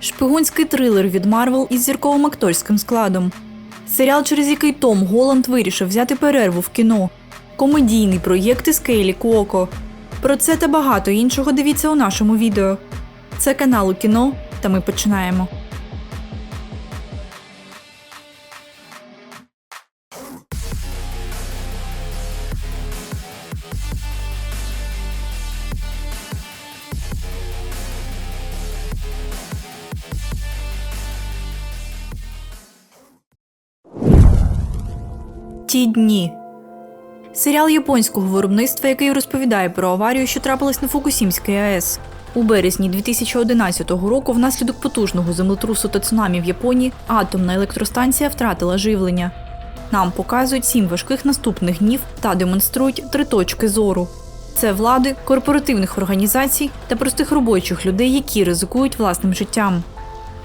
Шпигунський трилер від Марвел із зірковим акторським складом. Серіал, через який Том Голланд вирішив взяти перерву в кіно. Комедійний проєкт із Кейлі Куоко. Про це та багато іншого дивіться у нашому відео. Це канал у кіно, та ми починаємо. Ті дні. Серіал японського виробництва, який розповідає про аварію, що трапилась на Фукусімській АЕС. У березні 2011 року, внаслідок потужного землетрусу та цунамі в Японії, атомна електростанція втратила живлення. Нам показують сім важких наступних днів та демонструють три точки зору: це влади, корпоративних організацій та простих робочих людей, які ризикують власним життям.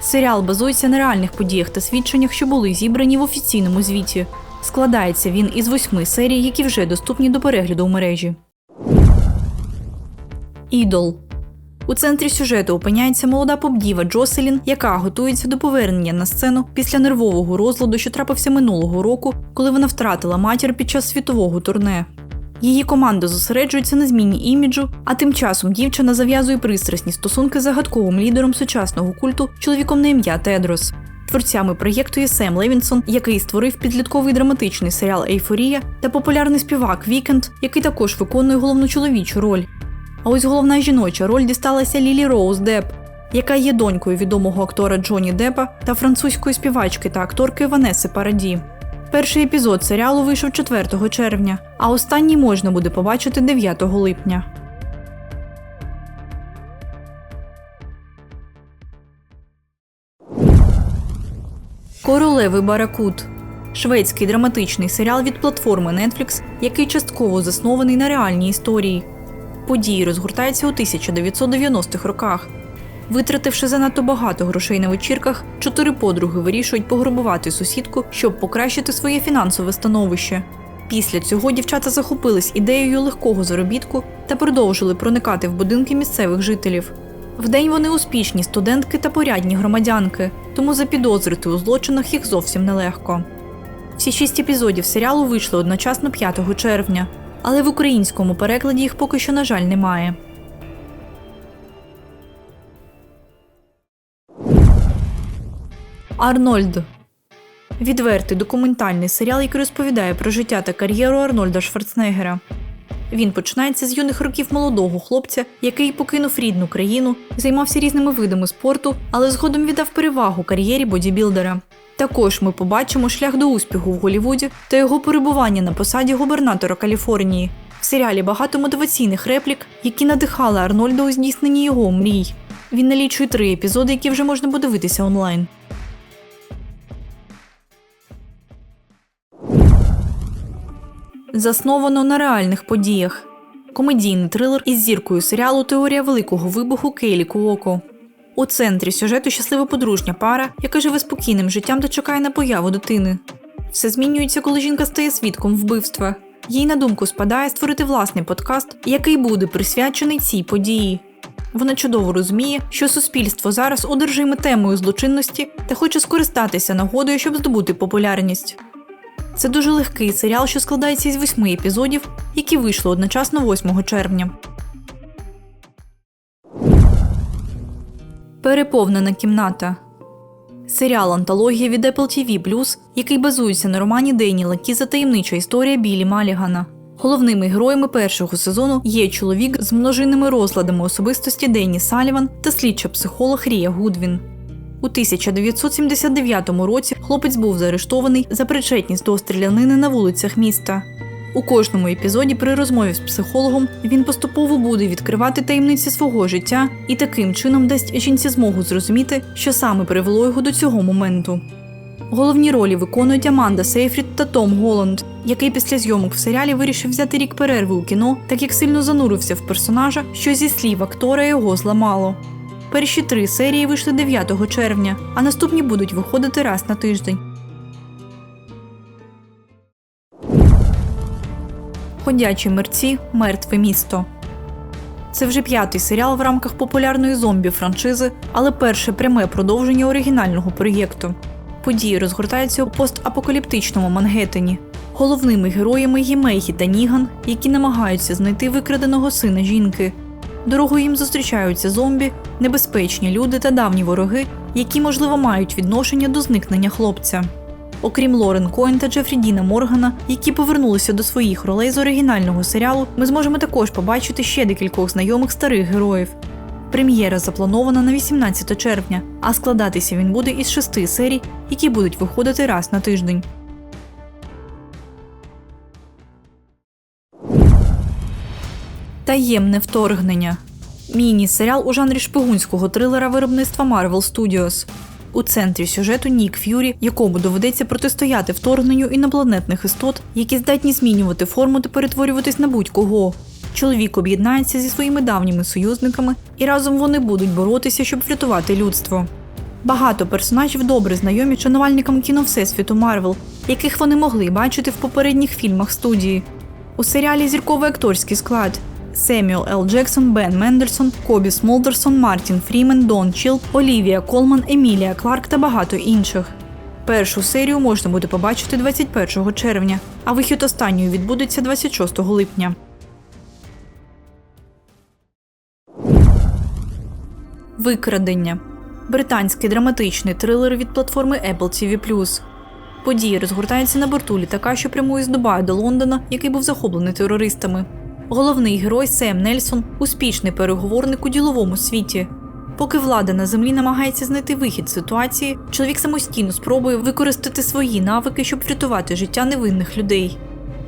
Серіал базується на реальних подіях та свідченнях, що були зібрані в офіційному звіті. Складається він із восьми серій, які вже доступні до перегляду у мережі. Ідол у центрі сюжету опиняється молода попдіва Джоселін, яка готується до повернення на сцену після нервового розладу, що трапився минулого року, коли вона втратила матір під час світового турне. Її команда зосереджується на зміні іміджу, а тим часом дівчина зав'язує пристрасні стосунки з загадковим лідером сучасного культу, чоловіком на ім'я Тедрос. Творцями проєкту є Сем Левінсон, який створив підлітковий драматичний серіал Ейфорія, та популярний співак Вікенд, який також виконує головну чоловічу роль. А ось головна жіноча роль дісталася Лілі Роуз Деп, яка є донькою відомого актора Джоні Депа та французької співачки та акторки Ванеси Параді. Перший епізод серіалу вийшов 4 червня, а останній можна буде побачити 9 липня. Королеви Баракут шведський драматичний серіал від платформи Netflix, який частково заснований на реальній історії. Події розгортаються у 1990-х роках. Витративши занадто багато грошей на вечірках, чотири подруги вирішують пограбувати сусідку, щоб покращити своє фінансове становище. Після цього дівчата захопились ідеєю легкого заробітку та продовжили проникати в будинки місцевих жителів. Вдень вони успішні студентки та порядні громадянки, тому запідозрити у злочинах їх зовсім нелегко. Всі шість епізодів серіалу вийшли одночасно 5 червня, але в українському перекладі їх поки що, на жаль, немає. Арнольд відвертий документальний серіал, який розповідає про життя та кар'єру Арнольда Шварценеггера. Він починається з юних років молодого хлопця, який покинув рідну країну, займався різними видами спорту, але згодом віддав перевагу кар'єрі бодібілдера. Також ми побачимо шлях до успіху в Голлівуді та його перебування на посаді губернатора Каліфорнії. В серіалі багато мотиваційних реплік, які надихали Арнольда у здійсненні його мрій. Він налічує три епізоди, які вже можна подивитися онлайн. Засновано на реальних подіях. Комедійний трилер із зіркою серіалу Теорія великого вибуху Кейлі Куоко. У центрі сюжету щаслива подружня пара, яка живе спокійним життям та чекає на появу дитини. Все змінюється, коли жінка стає свідком вбивства. Їй на думку спадає створити власний подкаст, який буде присвячений цій події. Вона чудово розуміє, що суспільство зараз одержиме темою злочинності та хоче скористатися нагодою, щоб здобути популярність. Це дуже легкий серіал, що складається із восьми епізодів, які вийшли одночасно 8 червня. Переповнена кімната. Серіал антологія від Apple TV+, який базується на романі Дейніла Кіза таємнича історія Білі Малігана. Головними героями першого сезону є чоловік з множинними розладами особистості Денні Саліван та слідча психолог Рія Гудвін. У 1979 році хлопець був заарештований за причетність до стрілянини на вулицях міста. У кожному епізоді при розмові з психологом він поступово буде відкривати таємниці свого життя і таким чином дасть жінці змогу зрозуміти, що саме привело його до цього моменту. Головні ролі виконують Аманда Сейфрід та Том Голланд, який після зйомок в серіалі вирішив взяти рік перерви у кіно, так як сильно занурився в персонажа, що зі слів актора його зламало. Перші три серії вийшли 9 червня, а наступні будуть виходити раз на тиждень. Ходячі мерці мертве місто. Це вже п'ятий серіал в рамках популярної зомбі франшизи, але перше пряме продовження оригінального проєкту. Події розгортаються у постапокаліптичному Мангеттені. Головними героями є Мейхі та Ніган, які намагаються знайти викраденого сина жінки. Дорогою їм зустрічаються зомбі, небезпечні люди та давні вороги, які, можливо, мають відношення до зникнення хлопця. Окрім Лорен Коін та Джефрі Діна Моргана, які повернулися до своїх ролей з оригінального серіалу, ми зможемо також побачити ще декількох знайомих старих героїв. Прем'єра запланована на 18 червня, а складатися він буде із шести серій, які будуть виходити раз на тиждень. Таємне вторгнення. Міні-серіал у жанрі шпигунського трилера виробництва Marvel Studios. У центрі сюжету Нік Ф'юрі, якому доведеться протистояти вторгненню інопланетних істот, які здатні змінювати форму та перетворюватись на будь-кого. Чоловік об'єднається зі своїми давніми союзниками, і разом вони будуть боротися, щоб врятувати людство. Багато персонажів добре знайомі шанувальникам кіно Всесвіту Марвел, яких вони могли бачити в попередніх фільмах студії. У серіалі зірковий акторський склад Семюел Л. Джексон, Бен Мендельсон, Кобі Смолдерсон, Мартін Фрімен, Дон Чілд, Олівія Колман, Емілія Кларк та багато інших. Першу серію можна буде побачити 21 червня, а вихід останньої відбудеться 26 липня. Викрадення. Британський драматичний трилер від платформи Apple TV+. Події розгортаються на борту літака, що прямує з Дубаю до Лондона, який був захоплений терористами. Головний герой Сем Нельсон успішний переговорник у діловому світі. Поки влада на землі намагається знайти вихід з ситуації, чоловік самостійно спробує використати свої навики, щоб врятувати життя невинних людей.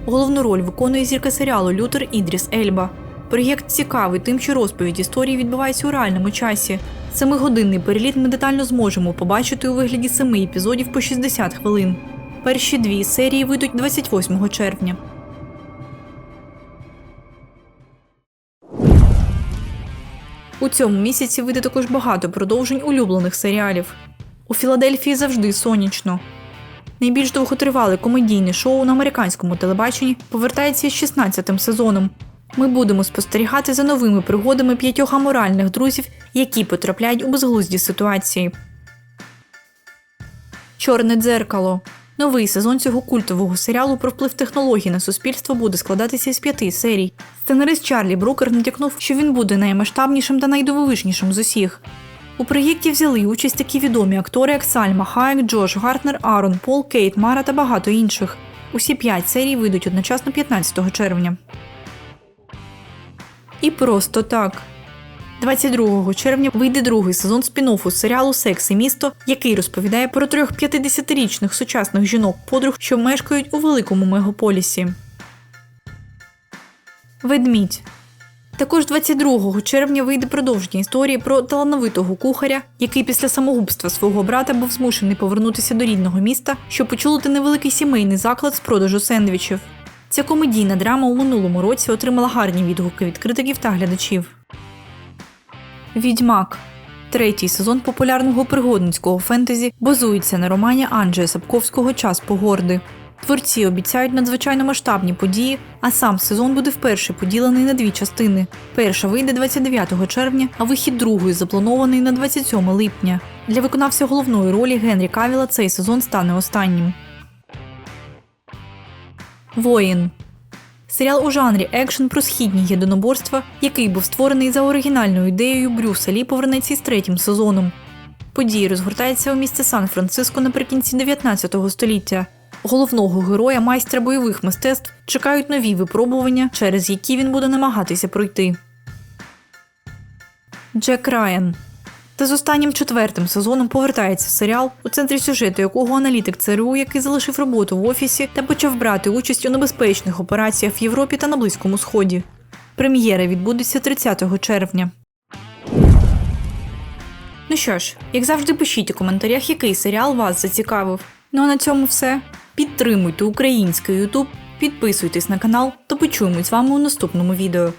Головну роль виконує зірка серіалу Лютер Ідріс Ельба. Проєкт цікавий тим, що розповідь історії відбувається у реальному часі. Семигодинний переліт ми детально зможемо побачити у вигляді семи епізодів по 60 хвилин. Перші дві серії вийдуть 28 червня. У цьому місяці вийде також багато продовжень улюблених серіалів. У Філадельфії завжди сонячно. Найбільш довготривале комедійне шоу на американському телебаченні повертається із 16-тим сезоном. Ми будемо спостерігати за новими пригодами п'ятьох аморальних друзів, які потрапляють у безглузді ситуації. Чорне дзеркало. Новий сезон цього культового серіалу про вплив технологій на суспільство буде складатися з п'яти серій. Сценарист Чарлі Брукер натякнув, що він буде наймасштабнішим та найдивовижнішим з усіх. У проєкті взяли участь такі відомі актори, як Сальма Хаєк, Джош Гартнер, Арон Пол, Кейт Мара та багато інших. Усі п'ять серій вийдуть одночасно 15 червня. І просто так. 22 червня вийде другий сезон спін-оффу серіалу Секс і місто, який розповідає про трьох 50-річних сучасних жінок-подруг, що мешкають у великому мегаполісі. Ведмідь. Також 22 червня вийде продовження історії про талановитого кухаря, який після самогубства свого брата був змушений повернутися до рідного міста, щоб очолити невеликий сімейний заклад з продажу сендвічів. Ця комедійна драма у минулому році отримала гарні відгуки від критиків та глядачів. Відьмак. Третій сезон популярного пригодницького фентезі базується на романі Анджея Сапковського Час погорди. Творці обіцяють надзвичайно масштабні події, а сам сезон буде вперше поділений на дві частини. Перша вийде 29 червня, а вихід другої запланований на 27 липня. Для виконавця головної ролі Генрі Кавіла цей сезон стане останнім. Воїн. Серіал у жанрі екшн про східні єдиноборства, який був створений за оригінальною ідеєю Брюса Лі повернеться із третім сезоном. Події розгортаються у місті Сан-Франциско наприкінці 19 століття. Головного героя, майстра бойових мистецтв, чекають нові випробування, через які він буде намагатися пройти. Джек Райан та з останнім четвертим сезоном повертається серіал, у центрі сюжету якого аналітик ЦРУ, який залишив роботу в офісі та почав брати участь у небезпечних операціях в Європі та на Близькому Сході. Прем'єра відбудеться 30 червня. Ну що ж, як завжди, пишіть у коментарях, який серіал вас зацікавив. Ну а на цьому все. Підтримуйте український Ютуб, підписуйтесь на канал та почуємось з вами у наступному відео.